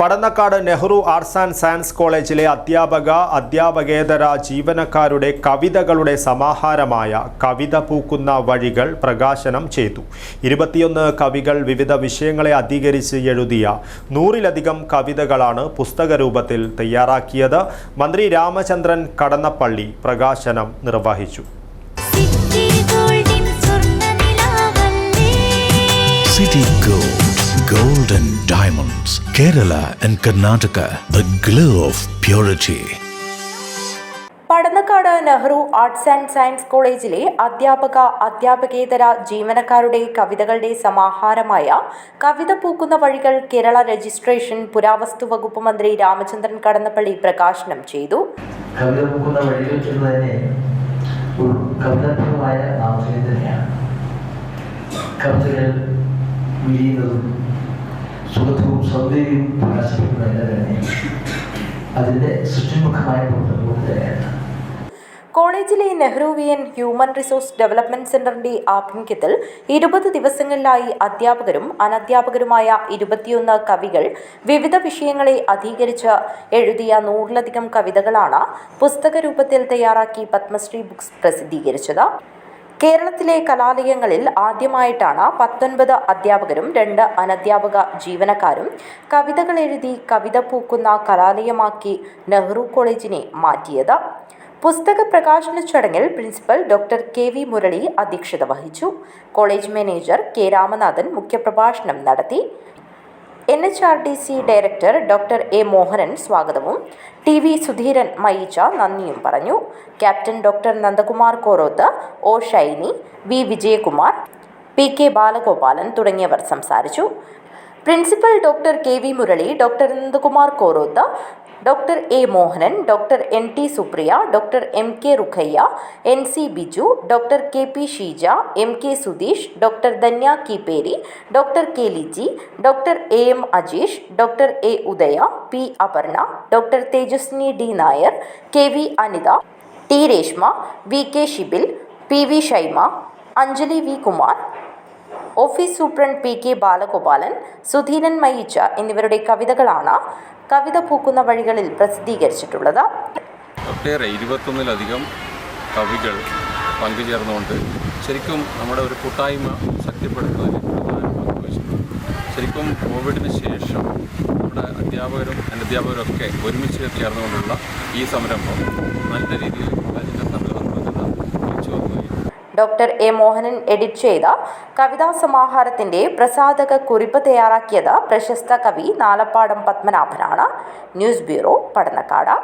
Padannakkad Nehru arts and science കോളേജിലെ അധ്യാപക അധ്യാപകേതര ജീവനക്കാരുടെ കവിതകളുടെ സമാഹാരമായ കവിത പൂക്കുന്ന വഴികൾ പ്രകാശനം ചെയ്തു. ഇരുപത്തിയൊന്ന് കവികൾ വിവിധ വിഷയങ്ങളെ അധികരിച്ച് എഴുതിയ നൂറിലധികം കവിതകളാണ് പുസ്തകരൂപത്തിൽ തയ്യാറാക്കിയത്. മന്ത്രി രാമചന്ദ്രൻ കടന്നപ്പള്ളി പ്രകാശനം നിർവഹിച്ചു. Diamonds, Kerala and Karnataka, the glow of purity. Padannakkad Nehru arts and science കോളേജിലെ അധ്യാപക അധ്യാപകേതര ജീവനക്കാരുടെ കവിതകളുടെ സമാഹാരമായ കവിത പൂക്കുന്ന വഴികൾ കേരള രജിസ്ട്രേഷൻ പുരാവസ്തു വകുപ്പ് മന്ത്രി രാമചന്ദ്രൻ കടന്നപ്പള്ളി പ്രകാശനം ചെയ്തു. കവിത പൂക്കുന്ന വഴികൾ എന്ന് തന്നെ ഒരു കവിതാത്മകമായ നാമധേയം തന്നെയാണ്. കവിതകൾ വിരിയുന്നതും സുഖവും സൗന്ദര്യവും പ്രകാശിപ്പിക്കുന്നതെല്ലാം തന്നെ അതിന്റെ സൃഷ്ടിമുഖമായ തന്നെയാണ്. കോളേജിലെ നെഹ്റുവിയൻ ഹ്യൂമൻ റിസോഴ്സ് ഡെവലപ്മെന്റ് സെന്ററിന്റെ ആഭിമുഖ്യത്തിൽ ഇരുപത് ദിവസങ്ങളിലായി അധ്യാപകരും അനധ്യാപകരുമായ ഇരുപത്തിയൊന്ന് കവികൾ വിവിധ വിഷയങ്ങളെ അധീകരിച്ച് എഴുതിയ നൂറിലധികം കവിതകളാണ് പുസ്തക രൂപത്തിൽ തയ്യാറാക്കി പത്മശ്രീ ബുക്സ് പ്രസിദ്ധീകരിച്ചത്. കേരളത്തിലെ കലാലയങ്ങളിൽ ആദ്യമായിട്ടാണ് പത്തൊൻപത് അധ്യാപകരും രണ്ട് അനധ്യാപക ജീവനക്കാരും കവിതകൾ എഴുതി കവിത പൂക്കുന്ന കലാലയമാക്കി നെഹ്റു കോളേജിനെ മാറ്റിയത്. പുസ്തക പ്രകാശന ചടങ്ങിൽ principal doctor K V Murali അധ്യക്ഷത വഹിച്ചു. കോളേജ് മാനേജർ കെ രാമനാഥൻ മുഖ്യപ്രഭാഷണം നടത്തി. N H R C director doctor A Mohanan സ്വാഗതവും. ടി വി സുധീരൻ മയിച്ച നന്ദിയും പറഞ്ഞു. Captain doctor Nandakumar Koroth O Shiny V Vijayakumar P K Balagopalan തുടങ്ങിയവർ സംസാരിച്ചു. Principal doctor K V Murali doctor Nandakumar Koroth doctor A Mohanan doctor N T Supriya doctor M K Rukhiya N C Biju doctor K P Sheeja M K Sudheesh doctor Dhanya Keeperi doctor K Liji doctor A M Ajeesh doctor A Udaya P Aparna doctor Tejaswini D Nair K V Anitha T Reshma V K Shibil P V Shaima Anjali V Kumar office superintendent P K Balagopalan Sudheeran Mayicha എന്നിവരുടെ കവിതകളാണ് കവിത പൂക്കുന്ന വഴികളിൽ പ്രസിദ്ധീകരിച്ചിട്ടുള്ളത്. ഒട്ടേറെ ഇരുപത്തൊന്നിലധികം കവികൾ പങ്കുചേർന്നുകൊണ്ട് ശരിക്കും നമ്മുടെ ഒരു കൂട്ടായ്മ ശക്തിപ്പെടുത്തുന്നതിൽ പ്രധാന പങ്ക് വഹിച്ചിട്ടുണ്ട്. ശരിക്കും കോവിഡിന് ശേഷം നമ്മുടെ അധ്യാപകരും അനധ്യാപകരും ഒക്കെ ഒരുമിച്ച് ചേർന്നുകൊണ്ടുള്ള ഈ സംരംഭം നല്ല രീതിയിൽ ഡോക്ടർ എ മോഹനൻ എഡിറ്റ് ചെയ്ത കവിതാ സമാഹാരത്തിന്റെ പ്രസാദക കുറിപ്പ് തയ്യാറാക്കിയത് പ്രശസ്ത കവി നാലപ്പാടം പത്മനാഭനാണ്. News bureau Padannakkad.